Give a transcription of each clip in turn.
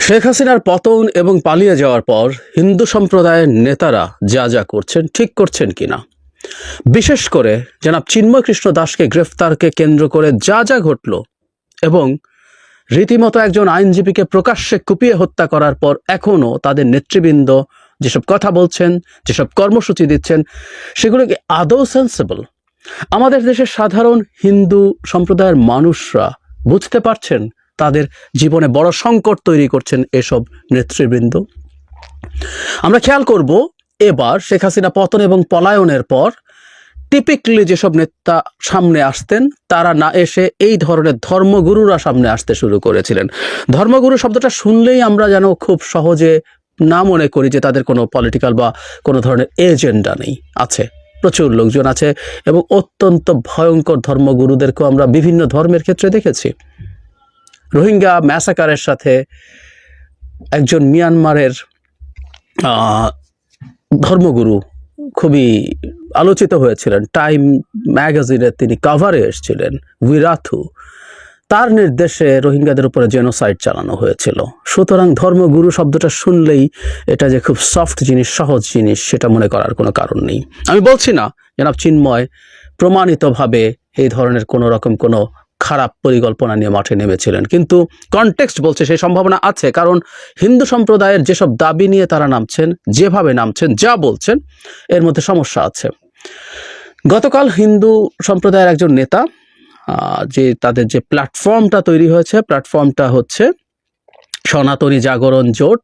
শেখ হাসিনার পতন এবং পালিয়ে যাওয়ার পর হিন্দু সম্প্রদায়ের নেতারা যা যা করছেন, ঠিক করছেন কিনা? বিশেষ করে জনাব চিন্ময় কৃষ্ণ দাসকে গ্রেফতারকে কেন্দ্র করে যা যা ঘটল এবং রীতিমতো একজন আইনজীবীকে প্রকাশ্যে কুপিয়ে হত্যা করার পর এখনও তাদের নেতৃবৃন্দ যেসব কথা বলছেন, যেসব কর্মসূচি দিচ্ছেন সেগুলো কি আদৌ সেন্সেবল আমাদের দেশের সাধারণ হিন্দু সম্প্রদায়ের মানুষরা বুঝতে পারছেন তাদের জীবনে বড় সংকট তৈরি করছেন এসব নেতৃবৃন্দ। আমরা খেয়াল করব, এবার শেখ হাসিনা পতন এবং পলায়নের পর টিপিকলি যেসব নেতা সামনে আসতেন, তারা না এসে এই ধরনের ধর্মগুরুরা সামনে আসতে শুরু করেছিলেন। ধর্মগুরু শব্দটা শুনলেই আমরা যেন খুব সহজে না মনে করি যে তাদের কোনো পলিটিক্যাল বা কোনো ধরনের এজেন্ডা নেই, আছে, প্রচুর লোকজন আছে এবং অত্যন্ত ভয়ঙ্কর ধর্মগুরুদেরকেও আমরা বিভিন্ন ধর্মের ক্ষেত্রে দেখেছি। রোহিঙ্গা ম্যাসাকারের সাথে একজন মিয়ানমারের ধর্মগুরু খুবই আলোচিত হয়েছিলেন। টাইম ম্যাগাজিনে তিনি কাভারে এসেছিলেন উইরাথু তার নির্দেশে রোহিঙ্গাদের উপরে জেনোসাইড চালানো হয়েছিল। সুতরাং ধর্মগুরু শব্দটা শুনলেই এটা যে খুব সফট জিনিস, সহজ জিনিস, সেটা মনে করার কোনো কারণ নেই। আমি বলছি না, জনাব চিন্ময়, প্রমাণিতভাবে এই ধরনের কোনো রকম কোনো খারাপ পরিকল্পনা নিয়ে মাঠে নেমেছিলেন। কিন্তু কনটেক্সট বলছে সেই সম্ভাবনা আছে, কারণ হিন্দু সম্প্রদায়ের যেসব দাবি নিয়ে তারা নামছেন, যেভাবে নামছেন, যা বলছেন, এর মধ্যে সমস্যা আছে। গতকাল হিন্দু সম্প্রদায়ের একজন নেতা যে তাদের যে প্ল্যাটফর্মটা তৈরি হয়েছে প্ল্যাটফর্মটা হচ্ছে সনাতনী জাগরণ জোট,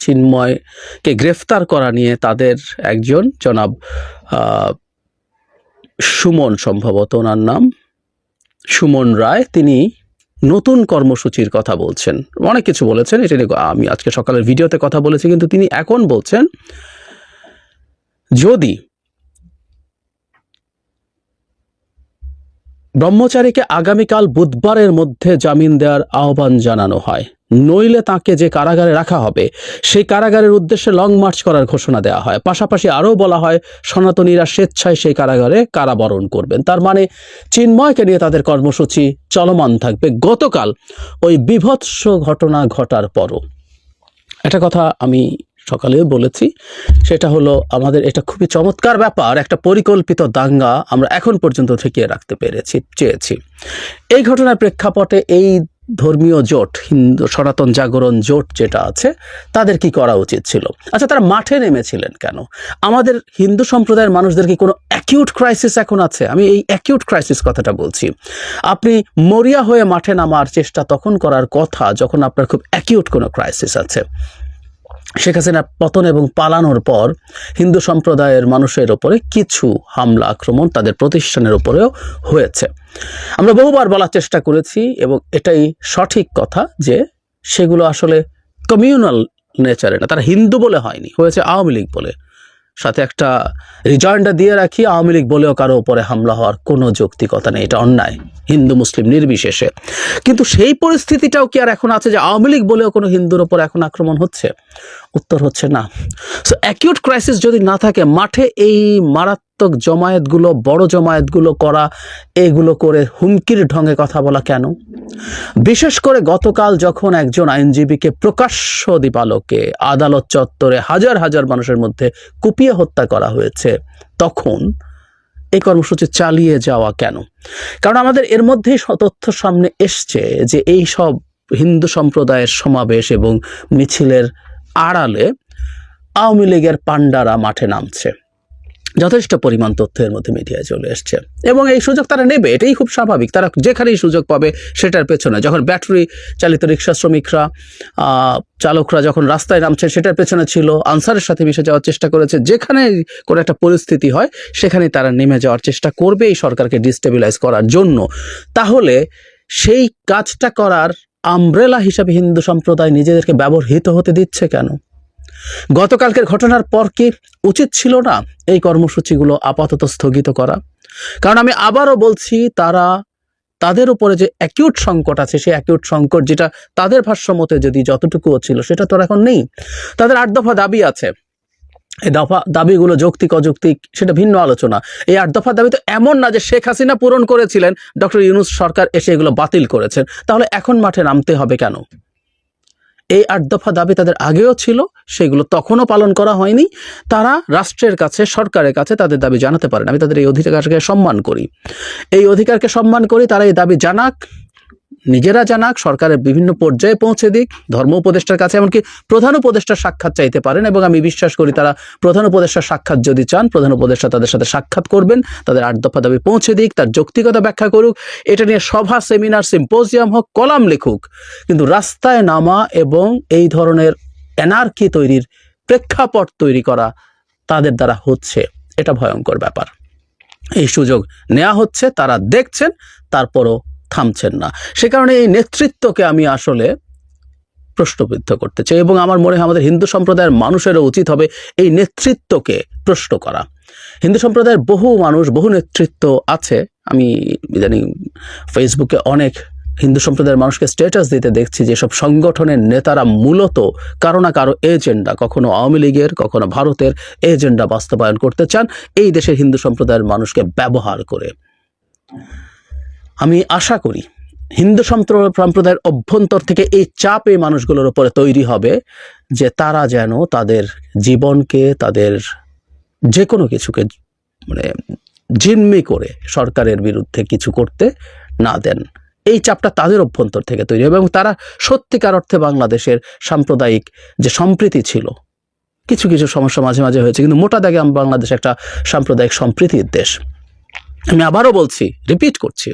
চিন্ময়কে গ্রেফতার করা নিয়ে তাদের একজন জনাব সুমন সম্ভবত ওনার নাম। সুমন রায়, তিনি নতুন কর্মসূচির কথা বলছেন। অনেক কিছু বলেছেন, এটা নিয়ে আমি আজকে সকালের ভিডিওতে কথা বলেছি, কিন্তু তিনি এখন বলছেন, যদি ব্রহ্মচারীকে আগামীকাল বুধবারের মধ্যে জামিন দেওয়ার আহ্বান জানানো হয়। নইলে তাকে যে কারাগারে রাখা হবে, সেই কারাগারের উদ্দেশ্যে লং মার্চ করার ঘোষণা দেওয়া হয়। পাশাপাশি আরও বলা হয়, সনাতনীরা স্বেচ্ছায় সেই কারাগারে কারাবরণ করবেন। তার মানে চিন্ময়কে নিয়ে তাদের কর্মসূচি চলমান থাকবে। গতকাল ওই বিভৎস ঘটনা ঘটার পরও। একটা কথা আমি সকালেও বলেছি, সেটা হলো আমাদের, এটা খুবই চমৎকার ব্যাপার, একটা পরিকল্পিত দাঙ্গা আমরা এখন পর্যন্ত ঠেকিয়ে রাখতে পেরেছি, চেয়েছি। এই ঘটনার প্রেক্ষাপটে এই ধর্মীয় জোট, হিন্দু, সনাতন জাগরণ জোট যেটা আছে, তাদের কি করা উচিত ছিল? আচ্ছা তারা মাঠে নেমেছিলেন কেন? আমাদের হিন্দু সম্প্রদায়ের মানুষদের কি কোনো অ্যাকিউট ক্রাইসিস এখন আছে? আমি এই অ্যাকিউট ক্রাইসিস কথাটা বলছি। আপনি মরিয়া হয়ে মাঠে নামার চেষ্টা তখন করার কথা যখন আপনার খুব অ্যাকিউট কোনো ক্রাইসিস আছে। শেখ হাসিনা পতন এবং পালানোর পর হিন্দু সম্প্রদায়ের মানুষের ওপরে কিছু হামলা, আক্রমণ তাদের প্রতিষ্ঠানের ওপরেও হয়েছে। আমরা বহুবার বলার চেষ্টা করেছি এবং এটাই সঠিক কথা যে সেগুলো আসলে কমিউনাল নেচারে না, তারা হিন্দু বলে হয়নি, হয়েছে আওয়ামী লীগ বলে। সাথে একটা রিজয়েন্ডার দিয়ে রাখি, আওয়ামী লীগ বলেও কারও উপরে হামলা হওয়ার কোনো যৌক্তিকতা নেই। এটা অন্যায়, হিন্দু, মুসলিম নির্বিশেষে। কিন্তু সেই পরিস্থিতিটাও কি আর এখন আছে যে আওয়ামী লীগ বলেও কোনো হিন্দুর ওপর এখন আক্রমণ হচ্ছে? উত্তর হচ্ছে না। সো অ্যাকিউট ক্রাইসিস যদি না থাকে, মাঠে এই মারাত্মক জমায়েতগুলো, বড় জমায়েতগুলো করা, এগুলো করে হুমকির ঢঙে কথা বলা কেন? বিশেষ করে গতকাল যখন একজন আইনজীবীকে প্রকাশ্য দিবালোকে আদালত চত্বরে হাজার হাজার মানুষের মধ্যে কুপিয়ে হত্যা করা হয়েছে, তখন এই কর্মসূচি চালিয়ে যাওয়া কেন? কারণ আমাদের এর মধ্যেই তথ্য সামনে এসছে যে এই সব হিন্দু সম্প্রদায়ের সমাবেশ এবং মিছিলের আড়ালে আওয়ামী লীগের পাণ্ডারা মাঠে নামছে। যথেষ্ট পরিমাণ তথ্যের মধ্যে মিডিয়ায় চলে এসছে। এবং এই সুযোগ তারা নেবে, এটাই খুব স্বাভাবিক। তারা যেখানেই সুযোগ পাবে সেটার পেছনে, যখন ব্যাটারি চালিত রিক্সা শ্রমিকরা চালকরা যখন রাস্তায় নামছে, সেটার পেছনে ছিল, আনসারের সাথে মিশে যাওয়ার চেষ্টা করেছে, যেখানে কোনো একটা পরিস্থিতি হয়, সেখানে তারা নেমে যাওয়ার চেষ্টা করবে এই সরকারকে ডিস্টেবিলাইজ করার জন্য। তাহলে সেই কাজটা করার আমব্রেলা হিসাবে হিন্দু সম্প্রদায় নিজেদেরকে ব্যবহৃত হতে দিচ্ছে কেন? গতকালকের ঘটনার পর কি উচিত ছিল না এই কর্মসূচিগুলো আপাতত স্থগিত করা? কারণ আমি আবারও বলছি, তারা তাদের উপরে যে অ্যাকিউট সংকট আছে, সেই অ্যাকিউট সংকট যেটা তাদের ভাষ্য মতে যদি যতটুকুও ছিল, সেটা তো এখন নেই। তাদের আট দফা দাবি আছে। এই দফা দাবিগুলো যৌক্তিক, অযৌক্তিক, সেটা ভিন্ন আলোচনা। এই আট দফা দাবি তো এমন না যে শেখ হাসিনা পূরণ করেছিলেন, ডক্টর ইউনুস সরকার এসে এগুলো বাতিল করেছেন। তাহলে এখন মাঠে নামতে হবে কেন? এই আট দফা দাবি তাদের আগেও ছিল, সেগুলো তখনও পালন করা হয়নি। তারা রাষ্ট্রের কাছে, সরকারের কাছে তাদের দাবি জানাতে পারেন। আমি তাদের এই অধিকারকে সম্মান করি। এই অধিকারকে সম্মান করি, তারা এই দাবি জানাক। নিজেরা জানাক, সরকারের বিভিন্ন পর্যায়ে পৌঁছে দিক, ধর্ম উপদেষ্টার কাছে এমনকি প্রধান উপদেষ্টার সাক্ষাৎ চাইতে পারেন এবং আমি বিশ্বাস করি তারা প্রধান উপদেষ্টার সাক্ষাৎ যদি চান, প্রধান উপদেষ্টা তাদের সাথে সাক্ষাৎ করবেন, তাদের আট দফা দাবি পৌঁছে দিক, তার যৌক্তিকতা ব্যাখ্যা করুক, এটা নিয়ে সভা, সেমিনার, সিম্পোজিয়াম হোক, কলাম লিখুক। কিন্তু রাস্তায় নামা এবং এই ধরনের এনার্কি তৈরির প্রেক্ষাপট তৈরি করা তাদের দ্বারা হচ্ছে, এটা ভয়ঙ্কর ব্যাপার। এই সুযোগ নেওয়া হচ্ছে, তারা দেখছেন, তারপরও থামছেন না। সে কারণে এই নেতৃত্বকে আমি আসলে প্রশ্নবিদ্ধ করতে চাই এবং আমার মনে হয় আমাদের হিন্দু সম্প্রদায়ের মানুষেরও উচিত হবে এই নেতৃত্বকে প্রশ্ন করা। হিন্দু সম্প্রদায়ের বহু মানুষ, বহু নেতৃত্ব আছে। আমি ইদানিং ফেসবুকে অনেক হিন্দু সম্প্রদায়ের মানুষকে স্ট্যাটাস দিতে দেখছি যে সব সংগঠনের নেতারা মূলত কারও না কারও এজেন্ডা কখনো আওয়ামী লীগের, কখনো ভারতের এজেন্ডা বাস্তবায়ন করতে চান। এই দেশের হিন্দু সম্প্রদায়ের মানুষকে ব্যবহার করে। আমি আশা করি হিন্দু সম্প্র- সম্প্রদায়ের অভ্যন্তর থেকে এই চাপ এই মানুষগুলোর উপরে তৈরি হবে যে তারা যেন তাদের জীবনকে, তাদের যে কোনো কিছুকে মানে জিম্মি করে সরকারের বিরুদ্ধে কিছু করতে না দেন। এই চাপটা তাদের অভ্যন্তর থেকে তৈরি হবে এবং তারা সত্যিকার অর্থে বাংলাদেশের সাম্প্রদায়িক যে সম্প্রীতি ছিল, কিছু কিছু সমস্যা মাঝে মাঝে হয়েছে, কিন্তু মোটা দাগে বাংলাদেশ একটা সাম্প্রদায়িক সম্প্রীতির দেশ। আমি আবারও বলছি রিপিট করছি।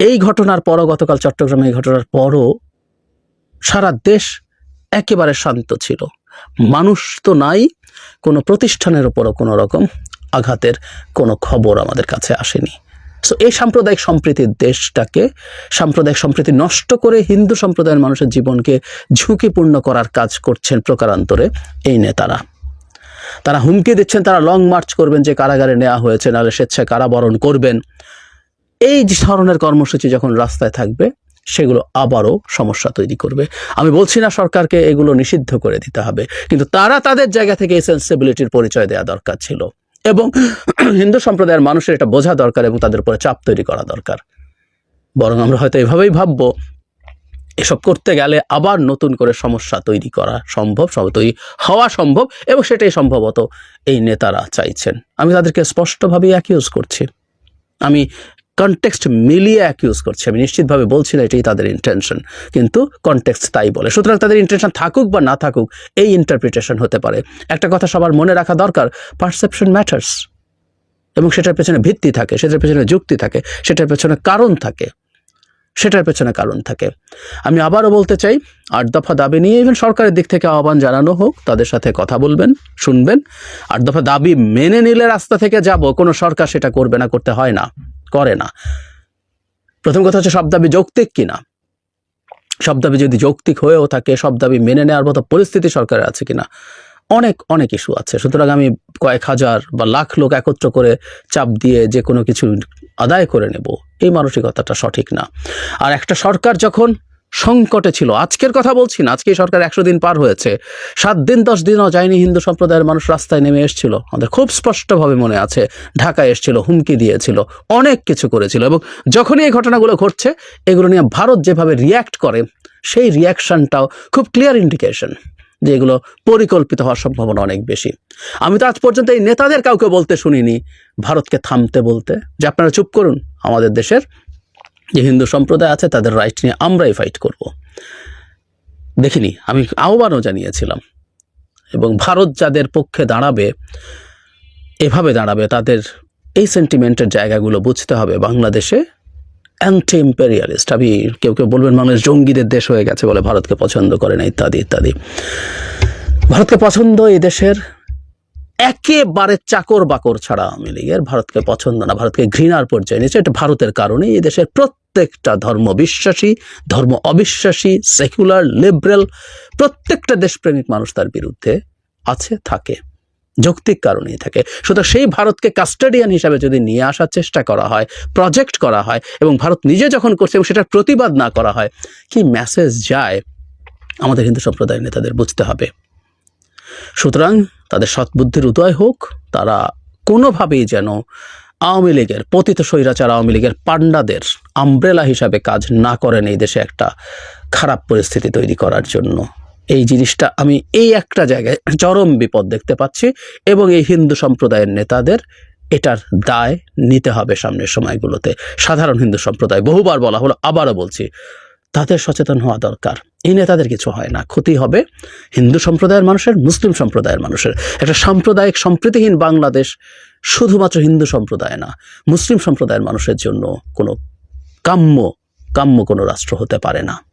এই ঘটনার পরও গতকাল চট্টগ্রামে এই ঘটনার পরও সারা দেশ একেবারে শান্ত ছিল। মানুষ তো নাই, কোনো প্রতিষ্ঠানের উপরও কোনো রকম আঘাতের কোনো খবর আমাদের কাছে আসেনি। সো এই সাম্প্রদায়িক সম্প্রীতির দেশটাকে, সাম্প্রদায়িক সম্প্রীতি নষ্ট করে হিন্দু সম্প্রদায়ের মানুষের জীবনকে ঝুঁকিপূর্ণ করার কাজ করছেন প্রকারান্তরে এই নেতারা। তারা হুমকি দিচ্ছেন, তারা লং মার্চ করবেন যে কারাগারে নেওয়া হয়েছে, নাহলে স্বেচ্ছায় কারাবরণ করবেন। এই ধরনের কর্মসূচি যখন রাস্তায় থাকবে, সেগুলো আবারও সমস্যা তৈরি করবে। আমি বলছি না সরকারকে এগুলো নিষিদ্ধ করে দিতে হবে, কিন্তু তারা তাদের জায়গা থেকে এই সেন্সিবিলিটির পরিচয় দেওয়া দরকার ছিল। এবং হিন্দু সম্প্রদায়ের মানুষের এটা বোঝা দরকার এবং তাদের উপরে চাপ তৈরি করা দরকার। বরং আমরা হয়তো এভাবেই ভাববো এসব করতে গেলে আবার নতুন করে সমস্যা তৈরি করা সম্ভব তৈরি হওয়া সম্ভব এবং সেটাই সম্ভবত এই নেতারা চাইছেন। আমি তাদেরকে স্পষ্টভাবেই অ্যাকিউজ করছি। আমি কনটেক্সট মিলিয়ে অ্যাকিউজ করছি। আমি নিশ্চিতভাবে বলছি না এটাই তাদের ইন্টেনশন কিন্তু কনটেক্সট তাই বলে। সুতরাং তাদের ইন্টেনশন থাকুক বা না থাকুক, এই ইন্টারপ্রিটেশন হতে পারে। একটা কথা সবার মনে রাখা দরকার পারসেপশন ম্যাটার্স এবং সেটার পেছনে ভিত্তি থাকে, সেটার পেছনে যুক্তি থাকে, সেটার পেছনে কারণ থাকে। সেটার পেছনে কারণ থাকে। আমি আবারও বলতে চাই, আট দফা দাবি নিয়ে ইভেন সরকারের দিক থেকে আহ্বান জানানো হোক, তাদের সাথে কথা বলবেন, শুনবেন। আট দফা দাবি মেনে নিলে রাস্তা থেকে যাব, কোনো সরকার সেটা করবে না, করতে হয় না, করে না। প্রথম কথা হচ্ছে, সব দাবি যৌক্তিক কিনা? সব দাবি যদি যৌক্তিক হয়েও থাকে, সব দাবি মেনে নেওয়ার মতো পরিস্থিতি সরকারের আছে কিনা? অনেক অনেক ইস্যু আছে। সুতরাং আমি কয়েক হাজার বা লাখ লোক একত্র করে চাপ দিয়ে যে কোনো কিছু আদায় করে নেব, এই মানসিকতাটা সঠিক না। আর একটা সরকার যখন সংকটে ছিল, আজকের কথা বলছি না, আজকে সরকার একশো দিন পার হয়েছে, সাত দিন, দশ দিনও যায়নি, হিন্দু সম্প্রদায়ের মানুষ রাস্তায় নেমে এসেছিল। আমাদের খুব স্পষ্টভাবে মনে আছে, ঢাকায় এসেছিল, হুমকি দিয়েছিল, অনেক কিছু করেছিল এবং যখনই এই ঘটনাগুলো ঘটছে, এগুলো নিয়ে ভারত যেভাবে রিয়্যাক্ট করে, সেই রিয়াকশনটাও খুব ক্লিয়ার ইন্ডিকেশন যে এগুলো পরিকল্পিত হওয়ার সম্ভাবনা অনেক বেশি। আমি তো আজ পর্যন্ত এই নেতাদের কাউকে বলতে শুনিনি। ভারতকে থামতে বলতে। যে আপনারা চুপ করুন, আমাদের দেশের যে হিন্দু সম্প্রদায় আছে, তাদের রাইট নিয়ে আমরাই ফাইট করব। দেখিনি, আমি আহ্বানও জানিয়েছিলাম। এবং ভারত যাদের পক্ষে দাঁড়াবে, এভাবে দাঁড়াবে, তাদের এই সেন্টিমেন্টের জায়গাগুলো বুঝতে হবে। বাংলাদেশে অ্যান্টি ইম্পেরিয়ালিস্ট আমি কেউ কেউ বলবেন বাংলাদেশ জঙ্গিদের দেশ হয়ে গেছে বলে ভারতকে পছন্দ করে না, ইত্যাদি ইত্যাদি। ভারতকে পছন্দ এই দেশের একেবারে চাকর বাকর ছাড়া আওয়ামী লীগের, ভারতকে পছন্দ না, ভারতকে ঘৃণার পর্যায়ে নিয়েছে, এটা ভারতের কারণে এই দেশের প্রত্যেকটা ধর্ম বিশ্বাসী, ধর্ম অবিশ্বাসী সেকুলার লিবারেল প্রত্যেকটা দেশপ্রেমিক মানুষ তার বিরুদ্ধে আছে, থাকে। যৌক্তিক কারণেই থাকে। সুতরাং সেই ভারতকে কাস্টাডিয়ান হিসাবে যদি নিয়ে আসার চেষ্টা করা হয় প্রজেক্ট করা হয় এবং ভারত নিজে যখন করছে এবং সেটার প্রতিবাদ না করা হয়, কি মেসেজ যায়? আমাদের হিন্দু সম্প্রদায়ের নেতাদের বুঝতে হবে। সুতরাং তাদের সৎবুদ্ধির উদয় হোক, তারা কোনোভাবেই যেন আওয়ামী লীগের, পতিত স্বৈরাচার আওয়ামী লীগের পাণ্ডাদের আমব্রেলা হিসাবে কাজ না করেন এই দেশে একটা খারাপ পরিস্থিতি তৈরি করার জন্য। এই জিনিসটা আমি এই একটা জায়গায় চরম বিপদ দেখতে পাচ্ছি এবং এই হিন্দু সম্প্রদায়ের নেতাদের এটার দায় নিতে হবে সামনের সময়গুলোতে। সাধারণ হিন্দু সম্প্রদায়, বহুবার বলা হলো, আবারও বলছি, তাদের সচেতন হওয়া দরকার। এই নেতাদের কিছু হয় না, ক্ষতি হবে হিন্দু সম্প্রদায়ের মানুষের, মুসলিম সম্প্রদায়ের মানুষের। একটা সাম্প্রদায়িক সম্প্রীতিহীন বাংলাদেশ শুধুমাত্র হিন্দু সম্প্রদায় না, মুসলিম সম্প্রদায়ের মানুষের জন্য কোনো কাম্য কাম্য কোনো রাষ্ট্র হতে পারে না।